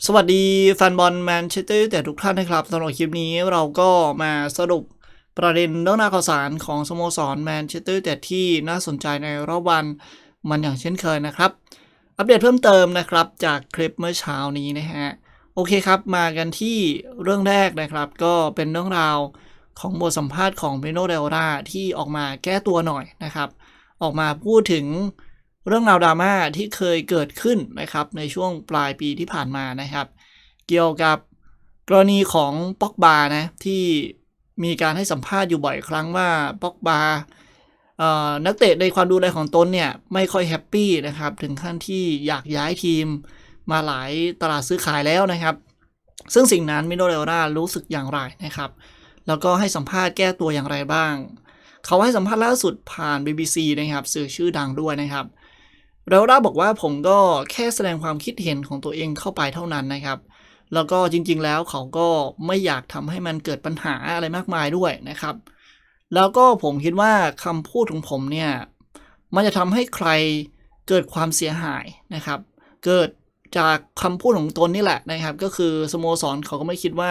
สวัสดีแฟนบอลแมนเชสเตอร์แต่ทุกท่านนะครับสำหรับคลิปนี้เราก็มาสรุปประเด็นเรื่องราวข่าวสารของสโมสรแมนเชสเตอร์แต่ที่น่าสนใจในรอบวันมันอย่างเช่นเคยนะครับ อัปเดตเพิ่มเติมนะครับจากคลิปเมื่อเช้านี้นะฮะ โอเคครับมากันที่เรื่องแรกนะครับ ก็เป็นเรื่องราวของบทสัมภาษณ์ของเบโนเดลราที่ออกมาแก้ตัวหน่อยนะครับ ออกมาพูดถึง เรื่องราวดราม่าที่เคยเกิดขึ้นนะครับในช่วงปลายปีที่ผ่านมานะครับ เกี่ยวกับกรณีของป็อกบานะที่มีการให้สัมภาษณ์อยู่บ่อยครั้งว่าป็อกบานักเตะในความดูแลของตนเนี่ยไม่ค่อยแฮปปี้นะครับถึงขั้นที่อยากย้ายทีมมาหลายตลาดซื้อขายแล้วนะครับ ซึ่งสิ่งนั้นมิโนเรล่ารู้สึกอย่างไรนะครับ แล้วก็ให้สัมภาษณ์แก้ตัวอย่างไรบ้าง เขาให้สัมภาษณ์ล่าสุดผ่าน BBC นะครับสื่อชื่อดังด้วยนะครับ เรล่าบอกว่าผมก็แค่แสดงความคิดเห็นของตัวเองเข้าไปเท่านั้นนะครับ แล้วก็จริงๆแล้วเขาก็ไม่อยากทำให้มันเกิดปัญหาอะไรมากมายด้วยนะครับ แล้วก็ผมคิดว่าคำพูดของผมเนี่ยมันจะทำให้ใครเกิดความเสียหายนะครับ เกิดจากคำพูดของตนนี่แหละนะครับ ก็คือสโมสรเขาก็ไม่คิดว่า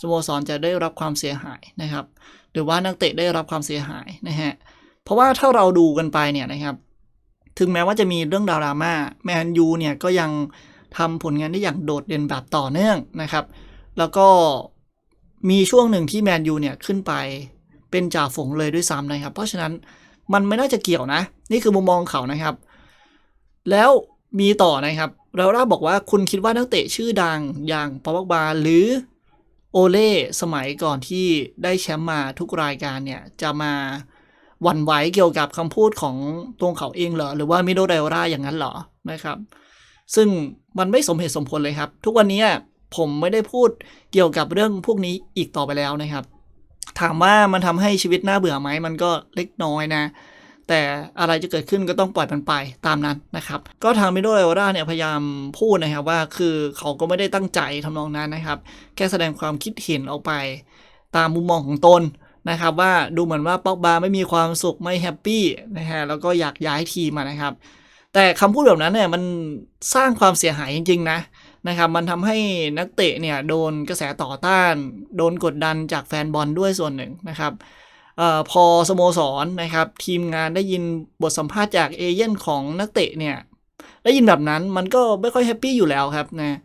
สโมสรจะได้รับความเสียหายนะครับ หรือว่านักเตะได้รับความเสียหายนะฮะเพราะว่าถ้าเราดูกันไปเนี่ยนะครับ ถึงแม้ว่าจะมีเรื่องดราม่าแมนยูเนี่ยก็ยังทำผลงานได้อย่างโดดเด่นแบบต่อเนื่องนะครับ แล้วก็มีช่วงหนึ่งที่แมนยูเนี่ยขึ้นไปเป็นจ่าฝูงเลยด้วยซ้ำนะครับ เพราะฉะนั้นมันไม่น่าจะเกี่ยวนะ นี่คือมุมมองเขานะครับ แล้วมีต่อนะครับ เราล่าบอกว่าคุณคิดว่านักเตะชื่อดังอย่างปอบบาหรือโอเล่สมัยก่อนที่ได้แชมป์มาทุกรายการเนี่ยจะมา หวั่นไหวเกี่ยวกับคำพูดของตัวเขาเองเหรอ หรือว่ามิโดเรล่าอย่างนั้นเหรอนะครับ ซึ่งมันไม่สมเหตุสมผลเลยครับ ทุกวันนี้ผมไม่ได้พูดเกี่ยวกับเรื่องพวกนี้อีกต่อไปแล้วนะครับ ถามว่ามันทำให้ชีวิตน่าเบื่อไหมมันก็เล็กน้อยนะ แต่อะไรจะเกิดขึ้นก็ต้องปล่อยมันไปตามนั้นนะครับ ก็ทางมิโดเรล่าเนี่ยพยายามพูดนะครับว่าคือเขาก็ไม่ได้ตั้งใจทำนองนั้นนะครับ แค่แสดงความคิดเห็นออกไป ตามมุมมองของตน นะครับว่าดูเหมือนว่าป็อกบาไม่มีความสุขไม่แฮปปี้นะฮะแล้วก็อยากย้ายทีมนะครับ แต่คำพูดแบบนั้นเนี่ยมันสร้างความเสียหายจริง ๆ นะนะครับมันทำให้นักเตะเนี่ยโดนกระแสต่อต้าน โดนกดดันจากแฟนบอลด้วยส่วนหนึ่งนะครับออพอสโมสรนะครับ ทีมงานได้ยินบทสัมภาษณ์จากเอเย่นของนักเตะเนี่ยได้ยินแบบนั้นมันก็ไม่ค่อยแฮปปี้อยู่แล้วครับนะ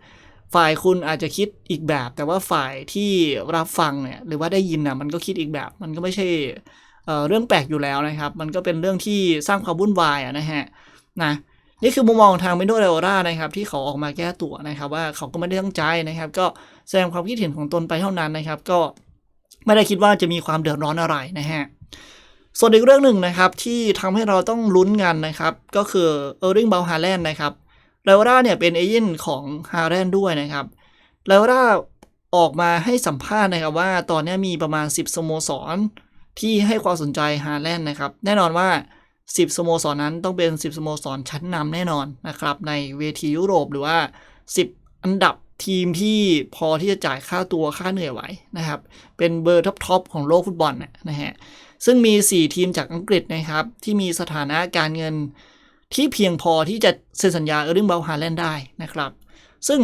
ฝ่ายคุณอาจจะคิดอีกแบบ แต่ว่าฝ่ายที่รับฟังเนี่ยหรือว่าได้ยินนะมันก็คิดอีกแบบ มันก็ไม่ใช่เเรื่องแปลกอยู่แล้วนะครับ มันก็เป็นเรื่องที่สร้างความวุ่นวายอะนะฮะนะนี่คือมุมมองทางเมโดเรโอรานะครับ ที่เขาออกมาแก้ตัวนะครับ ว่าเขาก็ไม่ได้ตั้งใจนะครับ ก็แสดงความคิดเห็นของตนไปเท่านั้นนะครับ ก็ไม่ได้คิดว่าจะมีความเดือดร้อนอะไรนะฮะส่วนอีกเรื่องหนึ่งนะครับที่ทำให้เราต้องลุ้นกันนะครับ ก็คือเออร์ริงเบลฮาแลนด์นะครับ เรโอราเนี่ยเป็นเอเย่นของฮาแลนด์ด้วยนะครับเรโอราออกมาให้สัมภาษณ์นะครับว่าตอนนี้มีประมาณ 10 สโมสร ที่ให้ความสนใจฮาแลนด์นะครับ แน่นอนว่า 10 สโมสรนนั้นต้องเป็น 10 สโมสรชั้นนำแน่นอนนะครับ ในเวทียุโรปหรือว่า 10 อันดับทีมที่พอที่จะจ่ายค่าตัวค่าเหนื่อยไหวนะครับ เป็นเบอร์ท็อปๆของโลกฟุตบอลนะฮะซึ่งมี 4 ทีมจากอังกฤษนะครับ ที่มีสถานะการเงิน ที่เพียงพอที่จะเซ็นสัญญาเออร์ลิงเบลฮาแลนด์ได้นะครับ ซึ่ง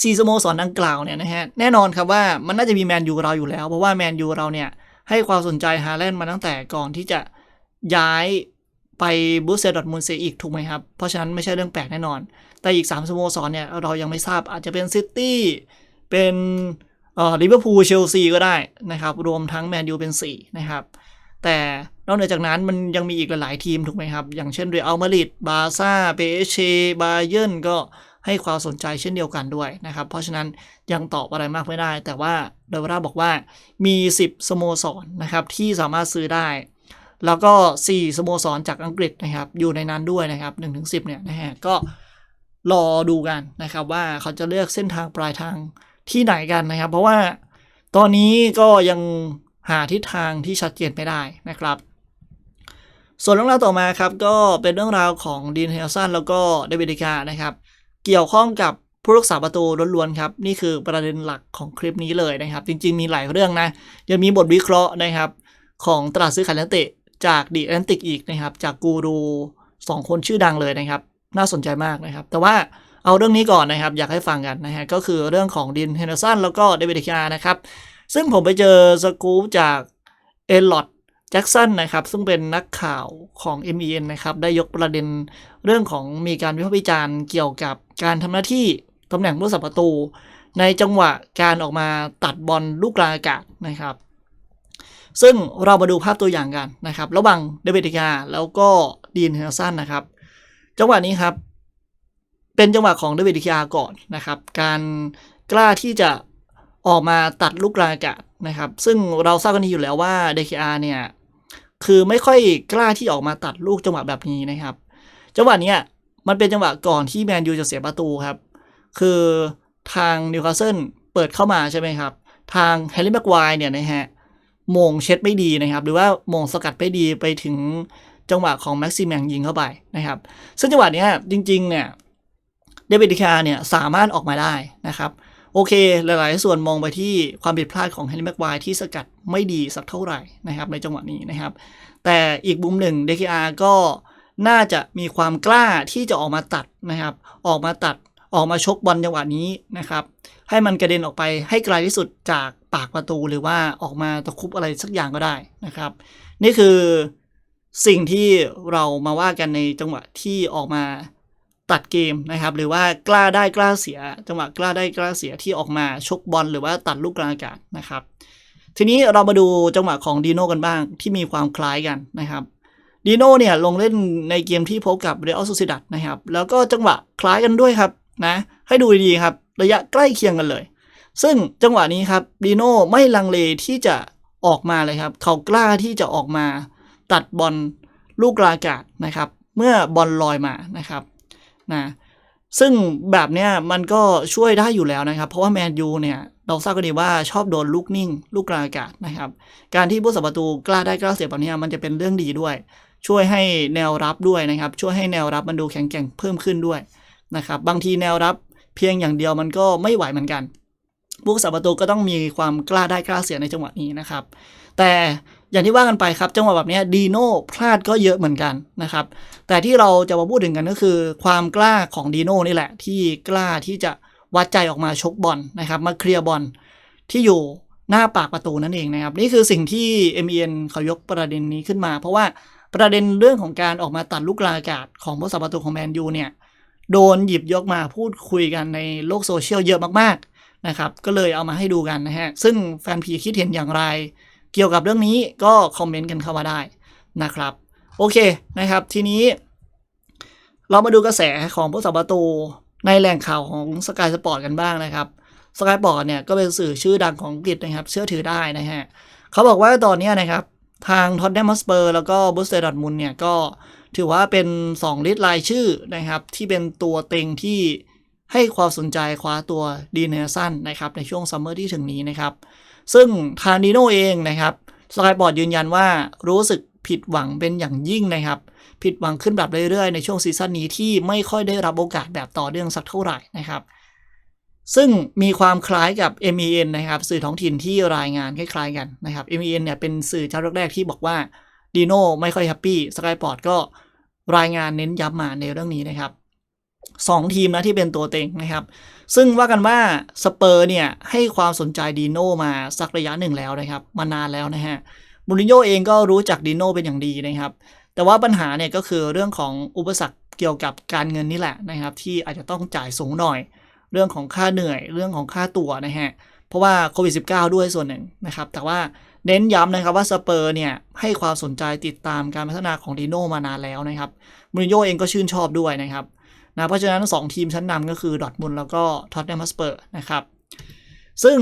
ซีสโมสรดังกล่าวเนี่ยนะฮะแน่นอนครับว่ามันน่าจะมีแมนยูเราอยู่แล้ว เพราะว่าแมนยูเราเนี่ยให้ความสนใจฮาแลนด์มาตั้งแต่ก่อนที่จะย้ายไปบูสเซดอร์มุนเซอีกถูกไหมครับ เพราะฉะนั้นไม่ใช่เรื่องแปลกแน่นอน แต่อีก 3สโมสรเนี่ยเรายังไม่ทราบอาจจะเป็นซิตี้เป็นเอ่อลิเวอร์พูลเชลซีก็ได้นะครับ รวมทั้งแมนยูเป็น 4 นะครับ แต่ อกเหนือจากนั้นมันยังมีอีกหลายๆทีมถูกไหมครับ อย่างเช่นเรอัลมาดริดบาซ่าเปเชบาเยิร์นก็ให้ความสนใจเช่นเดียวกันด้วยนะครับ เพราะฉะนั้นยังตอบอะไรมากไม่ได้ แต่ว่าเดวราบอกว่ามี 10 สโมสรนะครับที่สามารถซื้อได้ แล้วก็ 4 สโมสรจากอังกฤษนะครับ อยู่ในนั้นด้วยนะครับ1-10ถึงเนี่ยนะฮะก็รอดูกันนะครับว่าเขาจะเลือกเส้นทางปลายทางที่ไหนกันนะครับ เพราะว่าตอนนี้ก็ยังหาทิศทางที่ชัดเจนไม่ได้นะครับ ส่วนเรื่องราวต่อมาครับก็เป็นเรื่องราวของดีนเฮลสันแล้วก็เดวิดกานะครับเกี่ยวข้องกับผู้รักษาประตูล้วนๆครับนี่คือประเด็นหลักของคลิปนี้เลยนะครับ จริง ๆ มีหลายเรื่องนะยังมีบทวิเคราะห์นะครับ ของตลาดซื้อขายนักเตะจากดีแอนติกอีกนะครับ จากกูรูสองคนชื่อดังเลยนะครับ น่าสนใจมากนะครับ แต่ว่าเอาเรื่องนี้ก่อนนะครับ อยากให้ฟังกันนะฮะก็คือเรื่องของดินเฮนเดอร์สันแล้วก็เดวิดเคียนะครับ ซึ่งผมไปเจอสกู๊ปจากเอลลอด แจ็กสันนะครับซึ่งเป็นนักข่าวของ MEN นะครับได้ยกประเด็นเรื่องของมีการวิพากษ์วิจารณ์เกี่ยวกับการทำหน้าที่ตำแหน่งผู้สับประตู ในจังหวะการออกมาตัดบอลลูกกลางอากาศนะครับ ซึ่งเรามาดูภาพตัวอย่างกันนะครับ ระหว่างเดวิดเคียแล้วก็ดีนเฮนเดอร์สันนะครับ จังหวะนี้ครับเป็นจังหวะของเดวิดเคียก่อนนะครับ การกล้าที่จะออกมาตัดลูกกลางอากาศนะครับ ซึ่งเราทราบกันดีอยู่แล้วว่า DKR เนี่ย คือไม่ค่อยกล้าที่ออกมาตัดลูกจังหวะแบบนี้นะครับ จังหวะนี้มันเป็นจังหวะก่อนที่แมนยูจะเสียประตูครับ คือทางนิวคาสเซิลเปิดเข้ามาใช่ไหมครับ ทางแฮร์รี่แม็กควายเนี่ยนะฮะมงเช็ดไม่ดีนะครับ หรือว่ามงสกัดไม่ดีไปถึงจังหวะของแม็กซิแมงยิงเข้าไปนะครับ ซึ่งจังหวะนี้จริงๆเนี่ยเดวิดดิคาเนี่ยสามารถออกมาได้นะครับ โอเค หลาย ๆ ส่วนมองไปที่ความผิดพลาดของแฮร์รี่แม็กควที่สกัดไม่ดีสักเท่าไหร่นะครับในจังหวะนี้นะครับ แต่อีกมุมหนึ่ง DKR ก็น่าจะมีความกล้าที่จะออกมาตัดนะครับ ออกมาตัดออกมาชกบอลจังหวะนี้นะครับ ให้มันกระเด็นออกไปให้ไกลที่สุดจากปากประตูหรือว่าออกมาตะคุบอะไรสักอย่างก็ได้นะครับ นี่คือสิ่งที่เรามาว่ากันในจังหวะที่ออกมา ตัดเกมนะครับ หรือว่ากล้าได้กล้าเสีย จังหวะกล้าได้กล้าเสียที่ออกมาชกบอลหรือว่าตัดลูกกลางอากาศนะครับ ทีนี้เรามาดูจังหวะของดีโน่กันบ้างที่มีความคล้ายกันนะครับดีโน่เนี่ยลงเล่นในเกมที่พบกับเรอัลซูซิดัดนะครับ แล้วก็จังหวะคล้ายกันด้วยครับนะให้ดูดีครับ ระยะใกล้เคียงกันเลย ซึ่งจังหวะนี้ครับดีโน่ไม่ลังเลที่จะออกมาเลยครับ เขากล้าที่จะออกมาตัดบอลลูกกลางอากาศนะครับ เมื่อบอลลอยมานะครับ นะซึ่งแบบเนี้ยมันก็ช่วยได้อยู่แล้วนะครับ เพราะว่าแมนยูเนี่ยเราทราบกันดีว่าชอบโดนลูกนิ่ง ลูกกลางอากาศนะครับ การที่ผู้สับประตูกล้าได้กล้าเสียแบบนี้มันจะเป็นเรื่องดีด้วย ช่วยให้แนวรับด้วยนะครับ ช่วยให้แนวรับมันดูแข็งแกร่งเพิ่มขึ้นด้วยนะครับ บางทีแนวรับเพียงอย่างเดียวมันก็ไม่ไหวเหมือนกันผู้สับประตูก็ต้องมีความกล้าได้กล้าเสียในจังหวะนี้นะครับ แต่ อย่างที่ว่ากันไปครับ จังหวะแบบนี้ดีโน่พลาดก็เยอะเหมือนกันนะครับ แต่ที่เราจะมาพูดถึงกันก็คือ ความกล้าของดีโน่นี่แหละ ที่กล้าที่จะวัดใจออกมาชกบอลนะครับ มาเคลียร์บอลที่อยู่หน้าปากประตูนั่นเองนะครับ นี่คือสิ่งที่ m อ n เขายกประเด็นนี้ขึ้นมา เพราะว่าประเด็นเรื่องของการออกมาตัดลูกลาอากาศของผู้สับประตูของแมนยูเนี่ยโดนหยิบยกมาพูดคุยกันในโลกโซเชียลเยอะมากๆนะครับก็เลยเอามาให้ดูกันนะฮะซึ่งแฟนพีคิดเห็นอย่างไร เกี่ยวกับเรื่องนี้ก็คอมเมนต์กันเข้ามาได้นะครับ โอเคนะครับทีนี้ เรามาดูกระแสของผู้สับประตูในแหล่งข่าวของสกายสปอร์ตกันบ้างนะครับสกายสปอร์ตเนี่ยก็เป็นสื่อชื่อดังของอังกฤษนะครับ เชื่อถือได้นะฮะเขาบอกว่าตอนนี้นะครับทางท็อตแนมสเปอร์แล้วก็บูสเตอร์ดอทมุนเนี่ยก็ถือว่าเป็น 2 ลิต์รายชื่อนะครับ ที่เป็นตัวเต็งที่ให้ความสนใจคว้าตัวดีเนสันนะครับในช่วงซัมเมอร์ที่ถึงนี้นะครับ ซึ่งทางดีโนเองนะครับสกายบอร์ดยืนยันว่ารู้สึกผิดหวังเป็นอย่างยิ่งนะครับ ผิดหวังขึ้นแบบเรื่อยๆ ในช่วงซีซั่นนี้ที่ไม่ค่อยได้รับโอกาสแบบต่อเนื่องสักเท่าไหร่นะครับ ซึ่งมีความคล้ายกับ MEN นะครับ สื่อท้องถิ่นที่รายงานคล้ายๆกันนะครับ MEN เนี่ยเป็นสื่อเจ้าแรกๆที่บอกว่าดีโน่ไม่ค่อยแฮปปี้สกายบอร์ดก็รายงานเน้นย้ำมาในเรื่องนี้นะครับ สองทีมนะที่เป็นตัวเต็งนะครับ ซึ่งว่ากันว่าสเปอร์เนี่ยให้ความสนใจดีโน่มาสักระยะหนึ่งแล้วนะครับ มานานแล้วนะฮะมูรินโญ่เองก็รู้จักดีโน่เป็นอย่างดีนะครับ แต่ว่าปัญหาเนี่ยก็คือเรื่องของอุปสรรคเกี่ยวกับการเงินนี่แหละนะครับ ที่อาจจะต้องจ่ายสูงหน่อย เรื่องของค่าเหนื่อย เรื่องของค่าตั๋วนะฮะเพราะว่าโควิด -19 ด้วยส่วนหนึ่งนะครับ แต่ว่าเน้นย้ำนะครับว่าสเปอร์เนี่ยให้ความสนใจติดตามการพัฒนาของดีโน่มานานแล้วนะครับมูรินโญ่เองก็ชื่นชอบด้วยนะครับ นะเพราะฉะนั้น 2 ทีมชั้นนำก็คือดอทมุลแล้วก็ท็อตแนมสเปอร์นะครับซึ่ง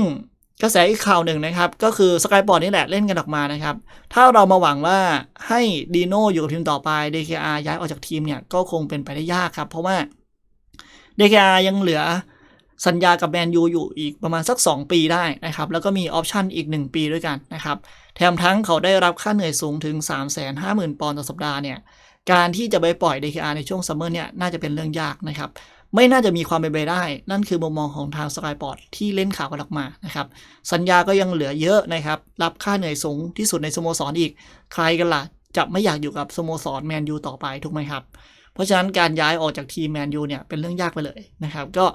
กระแสอีกข่าวหนึ่งนะครับ ก็คือสกายบอร์ดนี่แหละเล่นกันออกมานะครับ ถ้าเรามาหวังว่าให้ดีโน่อยู่กับทีมต่อไป DKR ย้ายออกจากทีมเนี่ยก็คงเป็นไปได้ยากครับ เพราะว่า DKR ยังเหลือสัญญากับแมนยูอยู่อีกประมาณสัก 2 ปีได้นะครับ แล้วก็มีออปชันอีก 1 ปีด้วยกันนะครับ แถมทั้งเขาได้รับค่าเหนื่อยสูงถึง 350,000 ปอนด์ต่อสัปดาห์เนี่ย การที่จะไปปล่อย DKR ในช่วงซัมเมอร์เนี่ยน่าจะเป็นเรื่องยากนะครับ ไม่น่าจะมีความเป็นไปได้ นั่นคือมุมมองของทางสกายปอร์ตที่เล่นข่าวกันออกมานะครับ สัญญาก็ยังเหลือเยอะนะครับ รับค่าเหนื่อยสูงที่สุดในสโมสรอีก ใครกันล่ะ จะไม่อยากอยู่กับสโมสรแมนยูต่อไปถูกไหมครับ เพราะฉะนั้นการย้ายออกจากทีมแมนยูเนี่ยเป็นเรื่องยากไปเลยนะครับ ก็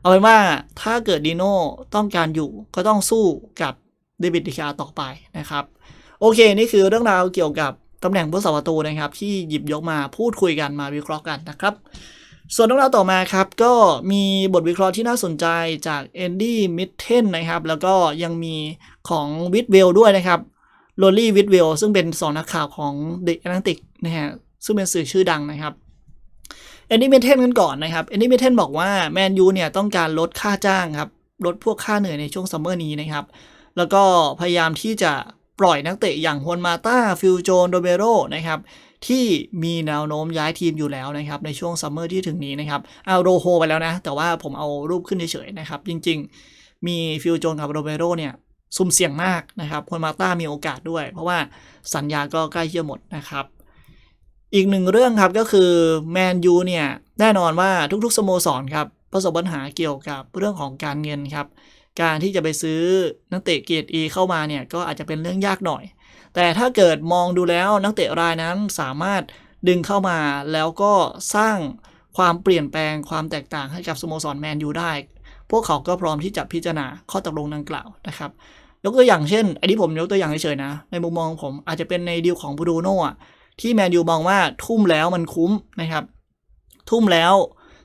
เอาเป็นว่าถ้าเกิดดีโน่ต้องการอยู่ก็ต้องสู้กับเดวิดดิคาต่อไปนะครับ โอเค นี่คือเรื่องราวเกี่ยวกับ ตำแหน่งผู้สาประตูนะครับ ที่หยิบยกมาพูดคุยกันมาวิเคราะห์กันนะครับ ส่วนเรื่องราวต่อมาครับ ก็มีบทวิเคราะห์ที่น่าสนใจจากเอนดี้มิดเทนนะครับ แล้วก็ยังมีของวิดเวลด้วยนะครับโรลลี่วิดเวลซึ่งเป็นสองนักข่าวของเดอะแอตแลนติกนะฮะซึ่งเป็นสื่อชื่อดังนะครับเอนดี้มิดเทนกันก่อนนะครับเอนดี้มิดเทนบอกว่าแมนยูเนี่ยต้องการลดค่าจ้างครับลดพวกค่าเหนื่อยในช่วงซัมเมอร์นี้นะครับ แล้วก็พยายามที่จะ ปล่อยนักเตะอย่างฮวนมาตาฟิลโจนโดเบโรนะครับที่มีแนวโน้มย้ายทีมอยู่แล้วนะครับในช่วงซัมเมอร์ที่ถึงนี้นะครับเอาโรโฮไปแล้วนะ แต่ว่าผมเอารูปขึ้นเฉยๆนะครับ จริงๆ มีฟิลโจนกับโรเบโรเนี่ยซุ่มเสี่ยงมากนะครับฮวนมาต้ามีโอกาสด้วย เพราะว่าสัญญาก็ใกล้จะหมดนะครับอีกหนึ่งเรื่องครับก็คือแมนยูเนี่ยแน่นอนว่าทุกๆสโมสรครับประสบปัญหาเกี่ยวกับเรื่องของการเงินครับ การที่จะไปซื้อนักเตะเกรด E เข้ามาเนี่ยก็อาจจะเป็นเรื่องยากหน่อย แต่ถ้าเกิดมองดูแล้วนักเตะรายนั้นสามารถดึงเข้ามาแล้วก็สร้างความเปลี่ยนแปลงความแตกต่างให้กับสโมสรแมนยูได้ พวกเขาก็พร้อมที่จะพิจารณาข้อตกลงดังกล่าวนะครับ ยกตัวอย่างเช่น อันนี้ผมยกตัวอย่างเฉยๆนะ ในมุมมองผมอาจจะเป็นในดีลของบรูโน่ที่แมนยูมองว่าทุ่มแล้วมันคุ้มนะครับ ทุ่มแล้ว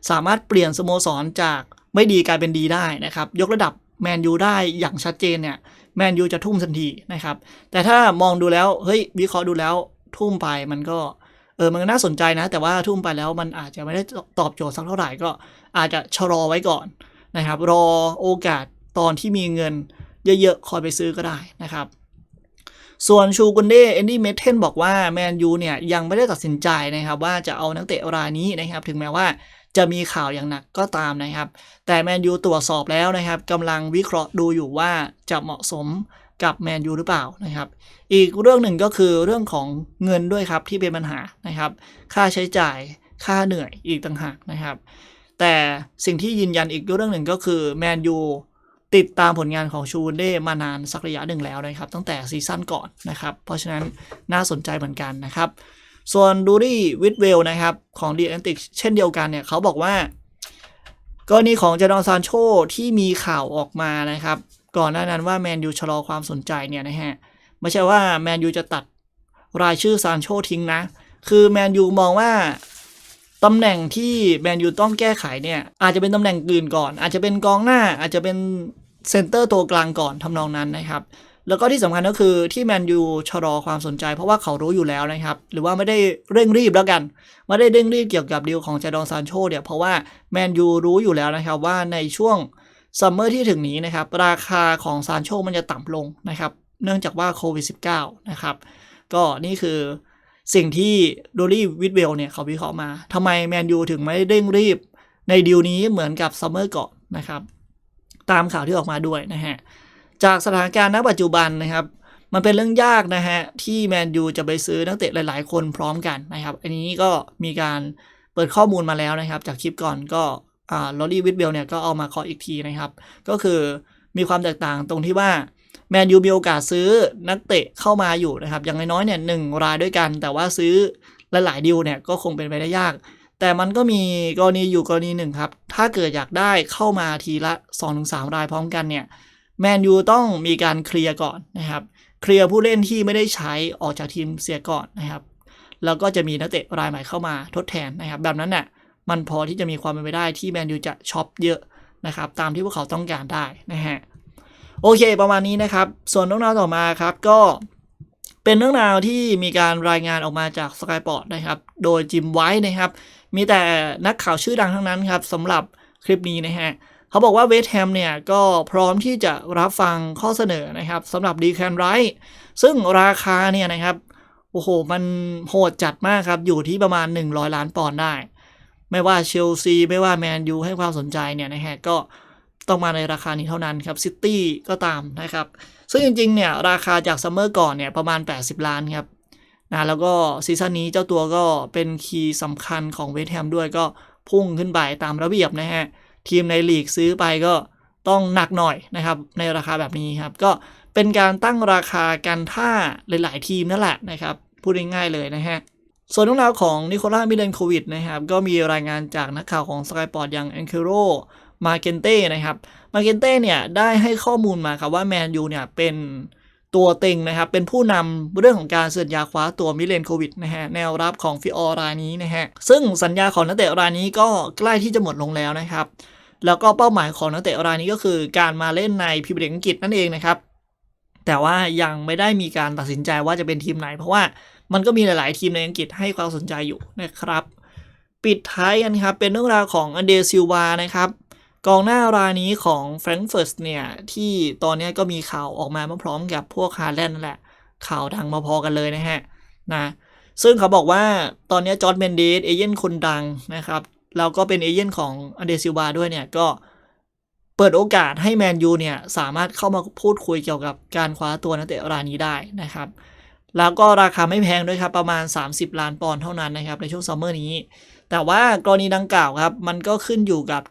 สามารถเปลี่ยนสโมสรจากไม่ดีกลายเป็นดีได้นะครับ ยกระดับ แมนยูได้อย่างชัดเจนเนี่ยแมนยูจะทุ่มทันทีนะครับ แต่ถ้ามองดูแล้วเฮ้ยวิเคราะห์ดูแล้วทุ่มไปมันก็เออมันน่าสนใจนะ แต่ว่าทุ่มไปแล้วมันอาจจะไม่ได้ตอบโจทย์สักเท่าไหร่ก็อาจจะชะลอไว้ก่อนนะครับ รอโอกาสตอนที่มีเงินเยอะๆคอยไปซื้อก็ได้นะครับ ส่วนชูกุนเดเอนดี้เมเทนบอกว่าแมนยูเนี่ยยังไม่ได้ตัดสินใจนะครับว่าจะเอานักเตะรายนี้นะครับถึงแม้ว่าจะมีข่าวอย่างหนักก็ตามนะครับ แต่แมนยูตรวจสอบแล้วนะครับกำลังวิเคราะห์ดูอยู่ว่าจะเหมาะสมกับแมนยูหรือเปล่านะครับ อีกเรื่องหนึ่งก็คือเรื่องของเงินด้วยครับที่เป็นปัญหานะครับ ค่าใช้จ่ายค่าเหนื่อยอีกต่างหากนะครับ แต่สิ่งที่ยืนยันอีกเรื่องหนึ่งก็คือแมนยู ติดตามผลงานของชูนเด้มานานสักระยะหนึ่งแล้วนะครับ ตั้งแต่ซีซั่นก่อนนะครับ เพราะฉะนั้นน่าสนใจเหมือนกันนะครับ ส่วนดูรี่วิดเวลนะครับ ของดีแอนติกเช่นเดียวกันเนี่ย เขาบอกว่ากรณีของเจดอนซานโชที่มีข่าวออกมานะครับ ก่อนหน้านั้นว่าแมนยูชะลอความสนใจเนี่ยนะฮะไม่ใช่ว่าแมนยูจะตัดรายชื่อซานโชทิ้งนะ คือแมนยูมองว่า ตำแหน่งที่แมนยูต้องแก้ไขเนี่ยอาจจะเป็นตำแหน่งอื่นก่อน อาจจะเป็นกองหน้าอาจจะเป็นเซนเตอร์ตัวกลางก่อนทำนองนั้นนะครับ แล้วก็ที่สำคัญก็คือที่แมนยูชะลอความสนใจ เพราะว่าเขารู้อยู่แล้วนะครับ หรือว่าไม่ได้เร่งรีบแล้วกัน ไม่ได้เร่งรีบเกี่ยวกับดีลของเจดอนซานโชเนี่ยเพราะว่าแมนยูรู้อยู่แล้วนะครับว่าในช่วงซัมเมอร์ที่ถึงนี้นะครับราคาของซานโชมันจะต่ำลงนะครับ เนื่องจากว่าโควิด -19 นะครับก็นี่คือ สิ่งที่โดลี่วิดเวลเนี่ยเขาวิเคราะห์มาทำไมแมนยูถึงไม่เร่งรีบในดีลนี้เหมือนกับซัมเมอร์ก่อนนะครับ ตามข่าวที่ออกมาด้วยนะฮะ จากสถานการณ์ณปัจจุบันนะครับ มันเป็นเรื่องยากนะฮะ ที่แมนยูจะไปซื้อนักเตะหลาย ๆ คนพร้อมกันนะครับ อันนี้ก็มีการเปิดข้อมูลมาแล้วนะครับ จากคลิปก่อนก็ลอรี่วิดเวลเนี่ยก็เอามาขออีกทีนะครับ ก็คือมีความแตกต่างตรงที่ว่า แมนยูมีโอกาสซื้อนักเตะเข้ามาอยู่นะครับ อย่างน้อยๆเนี่ยหนึ่งรายด้วยกัน แต่ว่าซื้อหลายๆดีลเนี่ยก็คงเป็นไปได้ยาก แต่มันก็มีกรณีอยู่กรณีหนึ่งครับ ถ้าเกิดอยากได้เข้ามาทีละ 2-3 รายพร้อมกันเนี่ยแมนยูต้องมีการเคลียร์ก่อนนะครับ เคลียร์ผู้เล่นที่ไม่ได้ใช้ออกจากทีมเสียก่อนนะครับ แล้วก็จะมีนักเตะรายใหม่เข้ามาทดแทนนะครับ แบบนั้นน่ะมันพอที่จะมีความเป็นไปได้ที่แมนยูจะช็อปเยอะนะครับ ตามที่พวกเขาต้องการได้นะฮะ โอเค ประมาณนี้นะครับ ส่วนเรื่องราวต่อมาครับก็เป็นเรื่องราวที่มีการรายงานออกมาจากสกายปอร์ตนะครับ โดยจิมไว้นะครับ มีแต่นักข่าวชื่อดังทั้งนั้นครับสำหรับคลิปนี้นะฮะเขาบอกว่าเวสแฮมเนี่ยก็พร้อมที่จะรับฟังข้อเสนอนะครับสำหรับดีแคนไรท์ซึ่งราคาเนี่ยนะครับโอ้โห มันโหดจัดมากครับ อยู่ที่ประมาณ 100 ล้านปอนด์ได้ ไม่ว่าเชลซี ไม่ว่าแมนยูให้ความสนใจเนี่ยนะฮะ ก็ ต้องมาในราคานี้เท่านั้นครับซิตี้ก็ตามนะครับ ซึ่งจริงๆเนี่ยราคาจากซัมเมอร์ก่อนเนี่ยประมาณ 80 ล้านครับนะแล้วก็ซีซั่นนี้เจ้าตัวก็เป็นคีย์สำคัญของเวสต์แฮมด้วยก็พุ่งขึ้นไปตามระเบียบนะฮะ ทีมในลีกซื้อไปก็ต้องหนักหน่อยนะครับ ในราคาแบบนี้ครับ ก็เป็นการตั้งราคากันท่าหลาย ๆ ทีมนั่นแหละนะครับ พูดง่ายๆเลยนะฮะ ส่วนเรื่องราวของนิโคล่ามิเลนโควิดนะครับ ก็มีรายงานจากนักข่าวของสกายปอร์ตอย่างแอนเคโร มาเกนเต้นะครับมาเกนเต้เนี่ยได้ให้ข้อมูลมาครับว่าแมนยูเนี่ยเป็นตัวเต็งนะครับ เป็นผู้นำเรื่องของการเซ็นยาคว้าตัวมิเลนโควิดนะฮะแนวรับของฟิออรายนี้นะฮะซึ่งสัญญาของนักเตะรายนี้ก็ใกล้ที่จะหมดลงแล้วนะครับ แล้วก็เป้าหมายของนักเตะรายนี้ก็คือการมาเล่นในพรีเมียร์ลีกอังกฤษนั่นเองนะครับแต่ว่ายังไม่ได้มีการตัดสินใจว่าจะเป็นทีมไหน เพราะว่ามันก็มีหลาย ๆ ทีมในอังกฤษให้ความสนใจอยู่นะครับ ปิดท้ายกันครับเป็นเรื่องราวของอันเดซิลวานะครับ กองหน้ารายนี้ของแฟรงก์เฟิร์ตเนี่ย ที่ตอนนี้ก็มีข่าวออกมาพร้อมกับพวกฮาแลนด์นั่นแหละ ข่าวดังมาพอกันเลยนะฮะนะซึ่งเขาบอกว่าตอนนี้จอร์ดเมนเดสเอเย่นคนดังนะครับ แล้วก็เป็นเอเย่นของอเดซิลวาด้วยเนี่ย ก็เปิดโอกาสให้แมนยูเนี่ย สามารถเข้ามาพูดคุยเกี่ยวกับการคว้าตัวนักเตะรายนี้ได้นะครับ แล้วก็ราคาไม่แพงด้วยครับ ประมาณ 30 ล้านปอนด์เท่านั้นนะครับ ในช่วงซัมเมอร์นี้ แต่ว่ากรณีดังกล่าวครับ มันก็ขึ้นอยู่กับ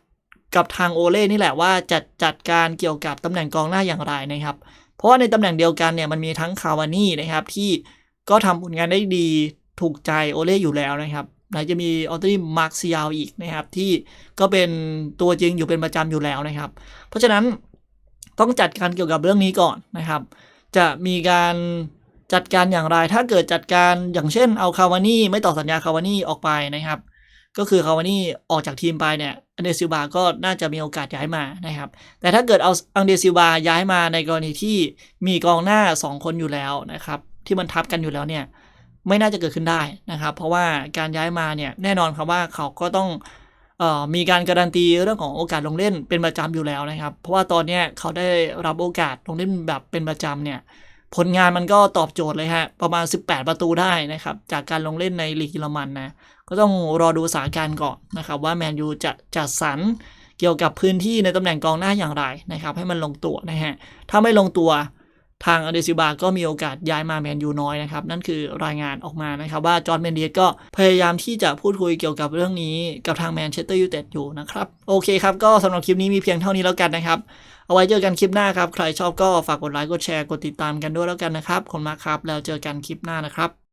กับทางโอเล่นี่แหละว่าจัดจัดการเกี่ยวกับตำแหน่งกองหน้าอย่างไรนะครับ เพราะว่าในตำแหน่งเดียวกันเนี่ยมันมีทั้งคาวานี่นะครับที่ก็ทำผลงานได้ดีถูกใจโอเล่อยู่แล้วนะครับไหนจะมีออตตี้มาร์คซิยาวอีกนะครับ ที่ก็เป็นตัวจริงอยู่เป็นประจำอยู่แล้วนะครับ เพราะฉะนั้นต้องจัดการเกี่ยวกับเรื่องนี้ก่อนนะครับ จะมีการจัดการอย่างไร ถ้าเกิดจัดการอย่างเช่นเอาคาวานี่ไม่ต่อสัญญาคาวานี่ออกไปนะครับ ก็คือคาวานี่ออกจากทีมไปเนี่ยอันเดซิลบาก็น่าจะมีโอกาสย้ายมานะครับ แต่ถ้าเกิดเอาอังเดซิลบาย้ายมาในกรณีที่มีกองหน้า 2 คนอยู่แล้วนะครับ ที่มันทับกันอยู่แล้วเนี่ยไม่น่าจะเกิดขึ้นได้นะครับ เพราะว่าการย้ายมาเนี่ยแน่นอนครับว่าเขาก็ต้องเอ่อมีการการันตีเรื่องของโอกาสลงเล่นเป็นประจำอยู่แล้วนะครับ เพราะว่าตอนนี้เขาได้รับโอกาสลงเล่นแบบเป็นประจำเนี่ย ผลงานมันก็ตอบโจทย์เลยฮะ ประมาณ 18 ประตูได้นะครับ จากการลงเล่นในลีกเยอรมันนะ ก็ต้องรอดูสถานการณ์ก่อนนะครับ ว่าแมนยูจะจัดสรรเกี่ยวกับพื้นที่ในตำแหน่งกองหน้าอย่างไรนะครับ ให้มันลงตัวนะฮะ ถ้าไม่ลงตัวทางอเดซิบาก็มีโอกาสย้ายมาแมนยูน้อยนะครับ นั่นคือรายงานออกมานะครับ ว่าจอร์นเมนเดียก็พยายามที่จะพูดคุยเกี่ยวกับเรื่องนี้กับทางแมนเชสเตอร์ยูไนเต็ดอยู่นะครับ โอเคครับ ก็สำหรับคลิปนี้มีเพียงเท่านี้แล้วกันนะครับ เอาไว้เจอกันคลิปหน้าครับ ใครชอบก็ฝากกดไลค์ กดแชร์ กดติดตามกันด้วยแล้วกันนะครับ ขอบคุณมากครับ แล้วเจอกันคลิปหน้านะครับ